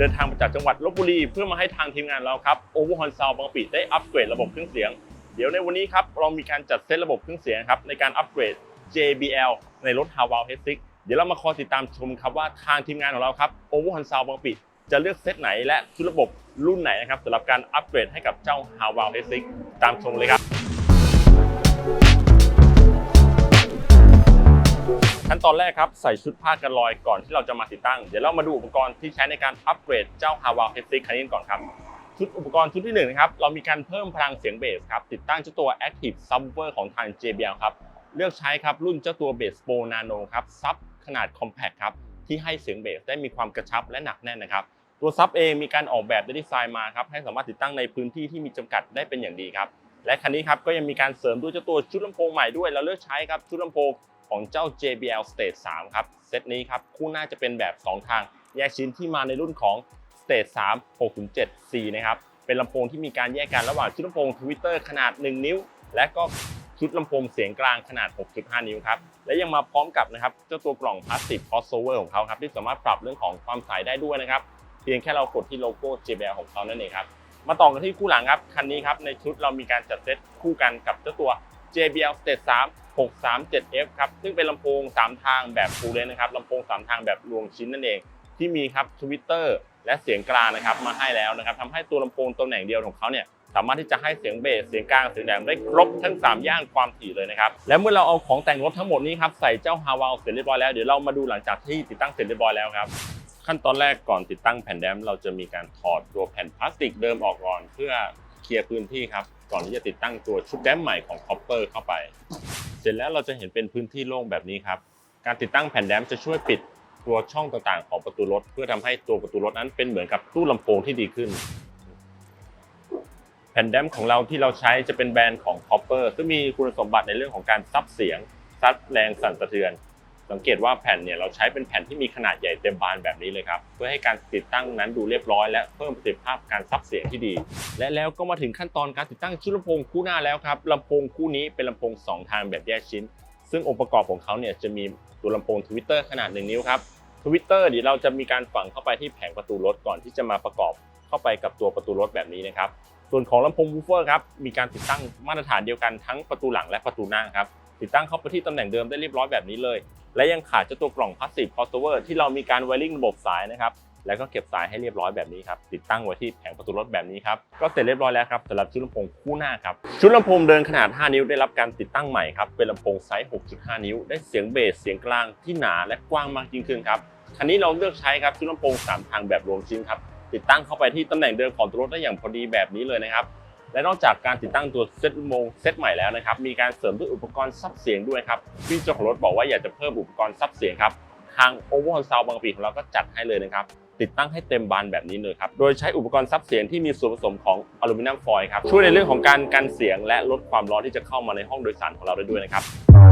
เดินทางมาจากจังหวัดลบบุรี เพื่อมาให้ทางทีมงานเราครับโอเวอร์ฮอนซาวบางปิได้อัปเกรดระบบเครื่องเสียง เดี๋ยวในวันนี้ครับเรามีการจัดเซตระบบเครื่องเสียงครับในการอัปเกรด JBL ในรถ h a w a l h e a d 6เดี๋ยวเรามาคอยติดตามชมครับว่าทางทีมงานของเราครับ o v e r h a n s o u n d บางปิจะเลือกเซตไหนและชุดระบบรุ่นไหนนะครับสำหรับการอัปเกรดให้กับเจ้า h a w a l h e a d 6ตามชมเลยครับ ขั้นตอนแรกครับใส่ชุดผ้ากันรอยก่อนที่เราจะมาติดตั้ง เดี๋ยวเรามาดูอุปกรณ์ที่ใช้ในการอัปเกรดเจ้า h a w a l h e a d 6คันนี้ก่อนครับชุดอุปกรณ์ชุดที่หนึ่งนะครับเรามีการเพิ่มพลังเสียงเบสครับติดตั้งเจ้าตัว Active Subwoofer ของทาง JBL ครับเลือกใช้ครับรุ่นเจ้าตัวเบสโปนาโนครับซับขนาดคอมแพคครับที่ให้เสียงเบสได้มีความกระชับและหนักแน่นนะครับตัวซับเองมีการออกแบบและดีไซน์มาครับให้สามารถติดตั้งในพื้นที่ที่มีจำกัดได้เป็นอย่างดีครับและคันนี้ครับก็ยังมีการเสริมด้วยเจ้าตัวชุดลำโพงใหม่ด้วยเราเลือกใช้ครับชุดลำโพง ของเจ้า JBL Stage 3 ครับ เซตนี้ครับคู่หน้าจะเป็นแบบ 2 ทาง แยกชิ้นที่มาในรุ่นของ Stage 3 6-7 C นะครับ เป็นลำโพงที่มีการแยกกันระหว่างชุดลำโพง Twitter ขนาด 1 นิ้ว และก็ชุดลำโพงเสียงกลางขนาด 6.5 นิ้วครับ และยังมาพร้อมกับนะครับเจ้าตัวกล่องพลาสติก crossover ของเขาครับ ที่สามารถปรับเรื่องของความใสได้ด้วยนะครับ เพียงแค่เรากดที่โลโก้ JBL ของเขานั่นเองครับ มาต่อกันที่คู่หลังครับ คันนี้ครับในชุดเรามีการจัดเซตคู่กันกับเจ้าตัว JBL Stage 3 637F ครับ ซึ่งเป็นลำโพง 3 ทางแบบฟูลเลนนะครับลำโพง 3 ทางแบบรวมชิ้นนั่นเอง ที่มีครับทวิตเตอร์และเสียงกลางนะครับมาให้แล้วนะครับทำให้ตัวลำโพงตำแหน่งเดียวของเขาเนี่ยสามารถที่จะให้เสียงเบสเสียงกลางเสียงแหลมได้ครบทั้ง 3 ย่านความถี่เลยนะครับ และเมื่อเราเอาของแต่งรถทั้งหมดนี้ครับใส่เจ้าฮาวาเสร็จเรียบร้อยแล้วเดี๋ยวเรามาดูหลังจากที่ติดตั้งเสร็จเรียบร้อยแล้วครับขั้นตอนแรกก่อนติดตั้งแผ่นแดมเราจะมีการถอดตัวแผ่นพลาสติกเดิมออกก่อน เพื่อเคลียร์พื้นที่ครับก่อนที่จะติดตั้งตัวชุดแดมใหม่ของคอปเปอร์เข้าไป เสร็จแล้วเราจะเห็นเป็นพื้นที่โล่งแบบนี้ครับ การติดตั้งแผ่นแดมจะช่วยปิดตัวช่องต่างๆ ของประตูรถ เพื่อทำให้ตัวประตูรถนั้นเป็นเหมือนกับตู้ลำโพงที่ดีขึ้น แผ่นแดมของเราที่เราใช้จะเป็นแบรนด์ของ Copper ซึ่งมีคุณสมบัติในเรื่องของการซับเสียงซัดแรงสั่นสะเทือน สังเกตว่าแผ่นเนี่ยเราใช้เป็นแผ่นที่มีขนาดใหญ่เต็มบานแบบนี้เลยครับเพื่อให้การติดตั้งนั้นดูเรียบร้อย และเพิ่มประสิทธิภาพการซับเสียงที่ดี และแล้วก็มาถึงขั้นตอนการติดตั้งชุดลำโพงคู่หน้าแล้วครับลำโพงคู่นี้เป็นลำโพง 2 ทางแบบแยกชิ้น ซึ่งองค์ประกอบของเขาเนี่ยจะมีตัวลำโพงทวิตเตอร์ขนาด 1 นิ้วครับทวิตเตอร์เดี๋ยวเราจะมีการฝังเข้าไปที่แผงประตูรถก่อนที่จะมาประกอบเข้าไปกับตัวประตูรถแบบนี้นะครับส่วนของลำโพงวูฟเฟอร์ครับมีการติดตั้งมาตรฐานเดียวกันทั้งประตูหลังและประตูหน้าครับ ติดตั้งเข้าไปที่ตำแหน่งเดิมได้เรียบร้อยแบบนี้เลย และยังขาดเจ้าตัวกล่องพลาสติก crossover ที่เรามีการไวริ่งระบบสายนะครับแล้วก็เก็บสายให้เรียบร้อยแบบนี้ครับติดตั้งไว้ที่แผงประตูรถแบบนี้ครับก็เสร็จเรียบร้อยแล้วครับสำหรับชุดลำโพงคู่หน้าครับชุดลำโพงเดินขนาด 5 นิ้วได้รับการติดตั้งใหม่ครับเป็นลำโพงไซส์ 6.5 นิ้ว ได้เสียงเบสเสียงกลางที่หนาและกว้างมากยิ่งขึ้นครับคันนี้เราเลือกใช้ครับชุดลำโพง 3 ทางแบบรวมชิ้นครับติดตั้งเข้าไปที่ตำแหน่งเดิมของตัวรถได้อย่างพอดีแบบนี้เลยนะครับ และนอกจากการติดตั้งตัวเซตโมงเซตใหม่แล้วนะครับ มีการเสริมด้วยอุปกรณ์ซับเสียงด้วยครับพี่เจ้าของรถบอกว่าอยากจะเพิ่มอุปกรณ์ซับเสียงครับ ทาง o v e r h a l Sound บางกะปิของเราก็จัดให้เลยนะครับ ติดตั้งให้เต็มบานแบบนี้เลยครับ โดยใช้อุปกรณ์ซับเสียงที่มีส่วนผสมของอลูมิเนียมฟอยล์ครับ ช่วยในเรื่องของการกันเสียงและลดความร้อนที่จะเข้ามาในห้องโดยสารของเราได้ด้วยนะครับ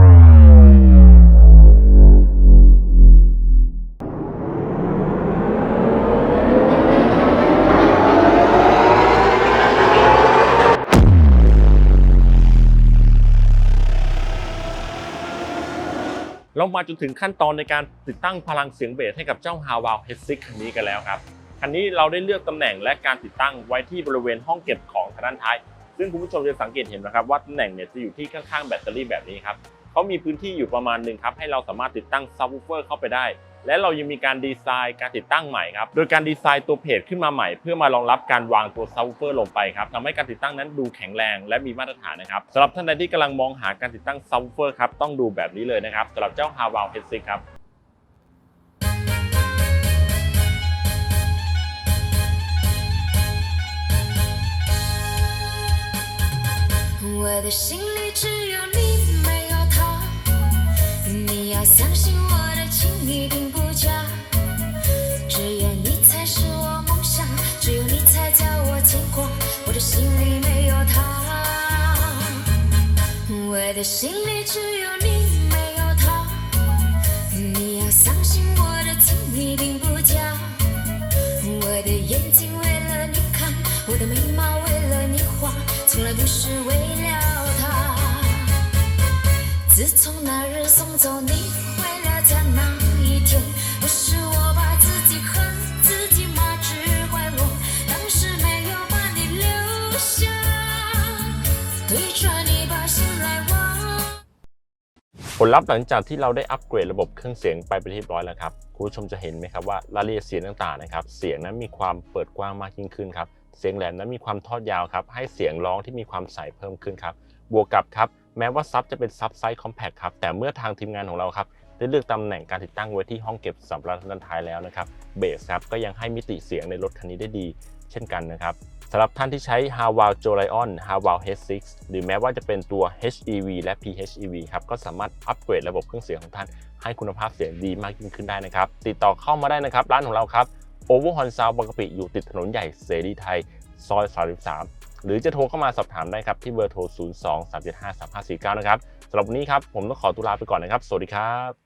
เรามาจนถึงขั้นตอนในการติดตั้งพลังเสียงเบสให้กับเจ้า h a w a l h e a d 6คันนี้กันแล้วครับคันนี้เราได้เลือกตำแหน่งและการติดตั้งไว้ที่บริเวณห้องเก็บของทางด้านท้าย ซึ่งคุณผู้ชมจะสังเกตเห็นนะครับว่าตำแหน่งเนี่ยจะอยู่ที่ข้างๆแบตเตอรี่แบบนี้ครับเขามีพื้นที่อยู่ประมาณหนึ่งครับให้เราสามารถติดตั้งซับวูเฟอร์เข้าไปได้ และเรายังมีการดีไซน์การติดตั้งใหม่ครับ โดยการดีไซน์ตัวเพจขึ้นมาใหม่ เพื่อมารองรับการวางตัวซับวูเฟอร์ลงไปครับทำให้การติดตั้งนั้นดูแข็งแรงและมีมาตรฐานนะครับสำหรับท่านใดที่กำลังมองหาการติดตั้งซับวูเฟอร์ครับต้องดูแบบนี้เลยนะครับสำหรับเจ้า h a w a l h e a d 6ครับ 我的心里只有 里没有他，我的心里只有你，没有他。你要相信我的情意并不假，我的眼睛为了你看，我的眉毛为了你画，从来不是为了他。自从那日送走你 ผลลัพธ์หลังจากที่เราได้อัปเกรดระบบเครื่องเสียงไปเป็นที่เรียบร้อยแล้วครับคุณผู้ชมจะเห็นไหมครับว่ารายละเอียดเสียงต่างๆนะครับเสียงนั้นมีความเปิดกว้างมากยิ่งขึ้นครับเสียงแหลมนั้นมีความทอดยาวครับให้เสียงร้องที่มีความใสเพิ่มขึ้นครับบวกกับครับแม้ว่าซับจะเป็นซับไซส์คอมแพคครับแต่เมื่อทางทีมงานของเราครับได้เลือกตำแหน่งการติดตั้งไว้ที่ห้องเก็บสัมภาระด้านท้ายแล้วนะครับเบสครับก็ยังให้มิติเสียงในรถคันนี้ได้ดี เช่นกันนะครับ สำหรับท่านที่ใช้ h a w a l j o l i o n h a w a l H6 หรือแม้ว่าจะเป็นตัว HEV และ PHEV ครับ ก็สามารถอัปเกรดระบบเครื่องเสียงของท่านให้คุณภาพเสียงดีมากยิ่งขึ้นได้นะครับ ติดต่อเข้ามาได้นะครับ ร้านของเราครับ Overhorn Sound บางกะปิอยู่ติดถนนใหญ่เสรีไทย ซอย 33 หรือจะโทรเข้ามาสอบถามได้ครับ ที่เบอร์โทร 02 375 3549 นะครับสำหรับวันนี้ครับผมต้องขอตุลาไปก่อนนะครับ สวัสดีครับ